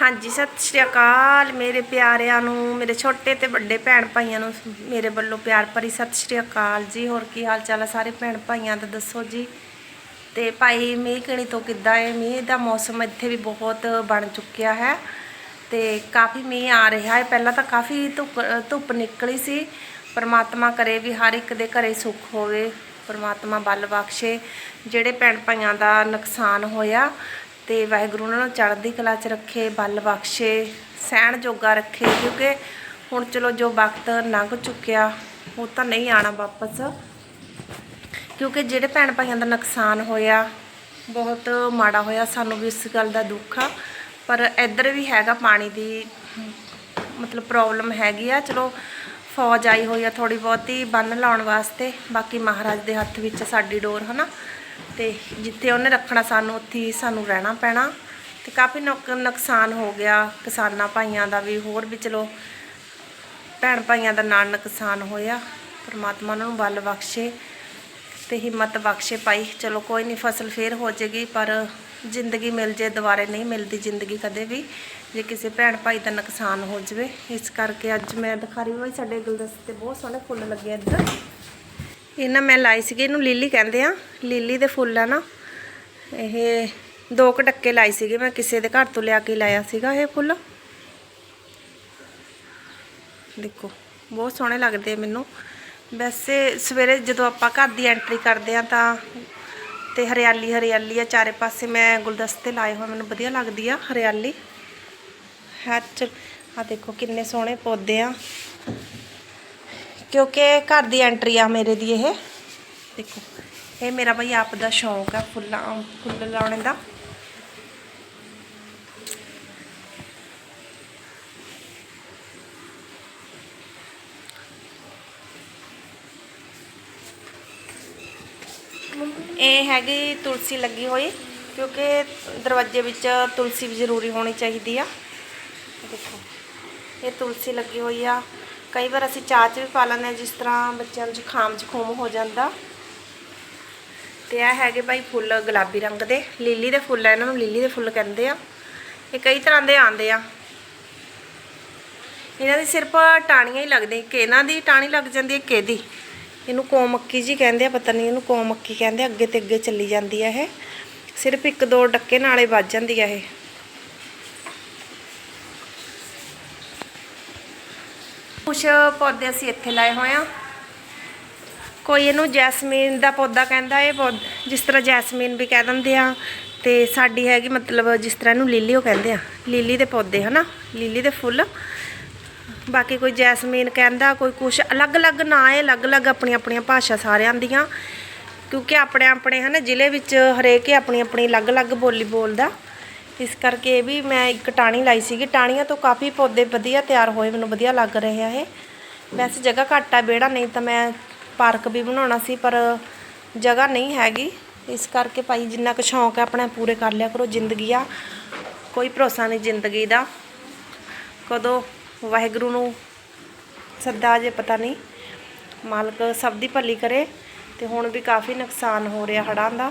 ਹਾਂਜੀ, ਸਤਿ ਸ਼੍ਰੀ ਅਕਾਲ ਮੇਰੇ ਪਿਆਰਿਆਂ ਨੂੰ, ਮੇਰੇ ਛੋਟੇ ਤੇ ਵੱਡੇ ਭੈਣ ਭਾਈਆਂ ਨੂੰ, ਮੇਰੇ ਵੱਲੋਂ ਪਿਆਰ ਭਰੀ ਸਤਿ ਸ਼੍ਰੀ ਅਕਾਲ ਜੀ। ਹੋਰ ਕੀ ਹਾਲ ਚਾਲ ਹੈ ਸਾਰੇ ਭੈਣ ਭਾਈਆਂ ਦਾ, ਦੱਸੋ ਜੀ? ਤੇ ਭਾਈ, ਮੀਂਹ ਕਿਣੀ ਤੋਂ ਕਿੱਦਾਂ ਹੈ ਮੀਂਹ ਦਾ ਮੌਸਮ ਇੱਥੇ ਵੀ ਬਹੁਤ ਬਣ ਚੁੱਕਿਆ ਹੈ ਤੇ ਕਾਫੀ ਮੀਂਹ ਆ ਰਿਹਾ ਹੈ। ਪਹਿਲਾਂ ਤਾਂ ਕਾਫੀ ਧੁੱਪ ਧੁੱਪ ਨਿਕਲੀ ਸੀ। ਪਰਮਾਤਮਾ ਕਰੇ ਵੀ ਹਰ ਇੱਕ ਦੇ ਘਰੇ ਸੁੱਖ ਹੋਵੇ। ਪਰਮਾਤਮਾ ਬਲ ਬਖਸ਼ੇ। ਜਿਹੜੇ ਭੈਣ ਭਾਈਆਂ ਦਾ ਨੁਕਸਾਨ ਹੋਇਆ ਤੇ ਵਾਹਿਗੁਰੂ ਉਹਨਾਂ ਨੂੰ ਚੜ੍ਹਦੀ ਕਲਾ 'ਚ ਰੱਖੇ, ਬਲ ਬਖਸ਼ੇ, ਸਹਿਣ ਜੋਗਾ ਰੱਖੇ, ਕਿਉਂਕਿ ਹੁਣ ਚਲੋ ਜੋ ਵਕਤ ਲੰਘ ਚੁੱਕਿਆ, ਉਹ ਤਾਂ ਨਹੀਂ ਆਣਾ ਵਾਪਸ। ਕਿਉਂਕਿ ਜਿਹੜੇ ਭੈਣ ਭਾਈਆਂ ਦਾ ਨੁਕਸਾਨ ਹੋਇਆ, ਬਹੁਤ ਮਾੜਾ ਹੋਇਆ, ਸਾਨੂੰ ਵੀ ਇਸ ਗੱਲ ਦਾ ਦੁੱਖ ਆ। ਪਰ ਇੱਧਰ ਵੀ ਹੈਗਾ ਪਾਣੀ ਦੀ ਮਤਲਬ ਪ੍ਰੋਬਲਮ ਹੈਗੀ ਆ। ਚਲੋ ਫੌਜ ਆਈ ਹੋਈ ਆ ਥੋੜੀ ਬਹੁਤੀ, ਬੰਨ ਲਾਉਣ ਵਾਸਤੇ। ਬਾਕੀ ਮਹਾਰਾਜ ਦੇ ਹੱਥ ਵਿੱਚ ਸਾਡੀ ਡੋਰ, ਹਨਾ? ਤੇ ਜਿੱਥੇ ਉਹਨੇ ਰੱਖਣਾ ਸਾਨੂੰ, ਉੱਥੇ ਸਾਨੂੰ ਰਹਿਣਾ ਪੈਣਾ। ਤੇ ਕਾਫੀ ਨੁਕ- ਨੁਕਸਾਨ ਹੋ ਗਿਆ। ਕਿਸਾਨਾਂ ਭਾਈਆਂ ਦਾ ਵੀ, ਹੋਰ ਵੀ ਚਲੋ, ਭੈਣ ਭਾਈਆਂ ਦਾ ਨਾਲ ਨੁਕਸਾਨ ਹੋਇਆ। ਪਰਮਾਤਮਾ ਉਹਨਾਂ ਨੂੰ ਬਲ ਬਖਸ਼ੇ ਤੇ ਹਿੰਮਤ ਬਖਸ਼ੇ ਪਾਈ ਚਲੋ ਕੋਈ ਨਹੀਂ ਫਸਲ ਫੇਰ ਹੋ ਜਾਏਗੀ, ਪਰ ਜ਼ਿੰਦਗੀ ਮਿਲ ਜੇ, ਦੁਬਾਰੇ ਨਹੀਂ ਮਿਲਦੀ ਜ਼ਿੰਦਗੀ ਕਦੇ ਵੀ। ਜੇ ਕਿਸੇ ਭੈਣ ਭਾਈ ਦਾ ਨੁਕਸਾਨ ਹੋ ਜਾਵੇ, ਇਸ ਕਰਕੇ ਅੱਜ ਮੈਂ ਦਿਖਾ ਰਹੀ ਹਾਂ ਸਾਡੇ ਗੁਲਦਸਤੇ ਬਹੁਤ ਸੋਹਣੇ ਫੁੱਲ ਲੱਗੇ ਇੱਧਰ। ਇਹ ਨਾ ਮੈਂ ਲਾਈ ਸੀਗੀ, ਇਹਨੂੰ ਲੀਲੀ ਕਹਿੰਦੇ ਆ। ਲੀਲੀ ਦੇ ਫੁੱਲ ਆ ਨਾ। ਇਹ ਦੋ ਕੁ ਡੱਕੇ ਲਾਈ ਸੀਗੇ ਮੈਂ, ਕਿਸੇ ਦੇ ਘਰ ਤੋਂ ਲਿਆ ਕੇ ਲਾਇਆ ਸੀਗਾ ਇਹ ਫੁੱਲ। ਦੇਖੋ, ਬਹੁਤ ਸੋਹਣੇ ਲੱਗਦੇ ਆ ਮੈਨੂੰ। ਵੈਸੇ ਸਵੇਰੇ ਜਦੋਂ ਆਪਾਂ ਘਰ ਦੀ ਐਂਟਰੀ ਕਰਦੇ ਆ ਤਾਂ ਤੇ ਹਰਿਆਲੀ ਹਰਿਆਲੀ ਆ, ਚਾਰੇ ਪਾਸੇ ਮੈਂ ਗੁਲਦਸਤੇ ਲਾਏ ਹੋਏ ਮੈਨੂੰ ਵਧੀਆ ਲੱਗਦੀ ਆ ਹਰਿਆਲੀ। ਹੱਥ ਆ ਦੇਖੋ ਕਿੰਨੇ ਸੋਹਣੇ ਪੌਦੇ ਆ। ਕਿਉਂਕਿ ਘਰ ਦੀ ਐਂਟਰੀ ਆ ਮੇਰੇ ਦੀ ਇਹ। ਦੇਖੋ, ਇਹ ਮੇਰਾ ਬਈ ਆਪ ਦਾ ਸ਼ੌਂਕ ਆ ਫੁੱਲਾਂ, ਫੁੱਲ ਲਾਉਣੇ ਦਾ। ਇਹ ਹੈਗੀ ਤੁਲਸੀ ਲੱਗੀ ਹੋਈ, ਕਿਉਂਕਿ ਦਰਵਾਜ਼ੇ ਵਿੱਚ ਤੁਲਸੀ ਵੀ ਜ਼ਰੂਰੀ ਹੋਣੀ ਚਾਹੀਦੀ ਆ। ਦੇਖੋ, ਇਹ ਤੁਲਸੀ ਲੱਗੀ ਹੋਈ ਆ। ਕਈ ਵਾਰ ਅਸੀਂ ਚਾਹ 'ਚ ਵੀ ਪਾ ਲੈਂਦੇ ਹਾਂ, ਜਿਸ ਤਰ੍ਹਾਂ ਬੱਚਿਆਂ ਨੂੰ ਜ਼ੁਕਾਮ ਜ਼ੁਖੂਮ ਹੋ ਜਾਂਦਾ। ਤੇ ਇਹ ਹੈਗੇ ਭਾਈ ਫੁੱਲ ਗੁਲਾਬੀ ਰੰਗ ਦੇ, ਲੀਲੀ ਦੇ ਫੁੱਲ ਆ, ਇਹਨਾਂ ਨੂੰ ਲੀਲੀ ਦੇ ਫੁੱਲ ਕਹਿੰਦੇ ਆ। ਇਹ ਕਈ ਤਰ੍ਹਾਂ ਦੇ ਆਉਂਦੇ ਆ। ਇਹਨਾਂ ਦੀ ਸਿਰਫ ਟਾਣੀਆਂ ਹੀ ਲੱਗਦੀਆਂ ਕਿ ਇਹਨਾਂ ਦੀ ਟਾਣੀ ਲੱਗ ਜਾਂਦੀ ਹੈ ਕਿਹਦੀ ਇਹਨੂੰ ਕੋਮੱਕੀ ਜੀ ਕਹਿੰਦੇ ਆ, ਪਤਾ ਨਹੀਂ ਇਹਨੂੰ ਕੋਮੱਕੀ ਕਹਿੰਦੇ ਅੱਗੇ ਤੇ ਅੱਗੇ ਚੱਲੀ ਜਾਂਦੀ ਆ ਇਹ। ਸਿਰਫ ਇੱਕ ਦੋ ਡੱਕੇ ਨਾਲੇ ਵੱਜ ਜਾਂਦੀ ਆ ਇਹ। ਕੁਛ ਪੌਦੇ ਅਸੀਂ ਇੱਥੇ ਲਾਏ ਹੋਏ ਆ ਕੋਈ ਇਹਨੂੰ ਜੈਸਮੀਨ ਦਾ ਪੌਦਾ ਕਹਿੰਦਾ, ਇਹ ਪੌਦ ਜਿਸ ਤਰ੍ਹਾਂ ਜੈਸਮੀਨ ਵੀ ਕਹਿ ਦਿੰਦੇ ਆ। ਤੇ ਸਾਡੀ ਹੈਗੀ ਮਤਲਬ ਜਿਸ ਤਰ੍ਹਾਂ ਇਹਨੂੰ ਲੀਲੀ ਉਹ ਕਹਿੰਦੇ ਆ। ਲੀਲੀ ਦੇ ਪੌਦੇ, ਹਨਾ? ਲੀਲੀ ਦੇ ਫੁੱਲ। ਬਾਕੀ ਕੋਈ ਜੈਸਮੀਨ ਕਹਿੰਦਾ, ਕੋਈ ਕੁਛ ਅਲੱਗ-ਅਲੱਗ ਨਾਂ ਹੈ, ਅਲੱਗ-ਅਲੱਗ ਆਪਣੀਆਂ ਆਪਣੀਆਂ ਭਾਸ਼ਾ ਸਾਰਿਆਂ ਦੀਆਂ। ਕਿਉਂਕਿ ਆਪਣੇ ਆਪਣੇ ਹਨਾ, ਜ਼ਿਲ੍ਹੇ ਵਿੱਚ ਹਰੇਕ ਹੀ ਆਪਣੀ ਆਪਣੀ ਅਲੱਗ-ਅਲੱਗ ਬੋਲੀ ਬੋਲਦਾ। ਇਸ ਕਰਕੇ ਇਹ ਵੀ ਮੈਂ ਇੱਕ ਟਾਣੀ ਲਾਈ ਸੀਗੀ। ਟਾਣੀਆਂ ਤੋਂ ਕਾਫੀ ਪੌਦੇ ਵਧੀਆ ਤਿਆਰ ਹੋਏ, ਮੈਨੂੰ ਵਧੀਆ ਲੱਗ ਰਹੇ ਆ ਇਹ। ਵੈਸੇ ਜਗ੍ਹਾ ਘੱਟ ਆ, ਵਿਹੜਾ ਨਹੀਂ ਤਾਂ ਮੈਂ ਪਾਰਕ ਵੀ ਬਣਾਉਣਾ ਸੀ, ਪਰ ਜਗ੍ਹਾ ਨਹੀਂ ਹੈਗੀ। ਇਸ ਕਰਕੇ ਭਾਈ ਜਿੰਨਾ ਕੁ ਸ਼ੌਂਕ ਹੈ, ਆਪਣਾ ਪੂਰੇ ਕਰ ਲਿਆ ਕਰੋ ਜ਼ਿੰਦਗੀ ਆ। ਕੋਈ ਭਰੋਸਾ ਨਹੀਂ ਜ਼ਿੰਦਗੀ ਦਾ। ਕਦੋਂ ਵਾਹਿਗੁਰੂ ਨੂੰ ਸੱਦਾ ਜੇ, ਪਤਾ ਨਹੀਂ। ਮਾਲਕ ਸਭ ਦੀ ਭਲੀ ਕਰੇ ਤੇ ਹੁਣ ਵੀ ਕਾਫੀ ਨੁਕਸਾਨ ਹੋ ਰਿਹਾ ਹੜ੍ਹਾਂ ਦਾ।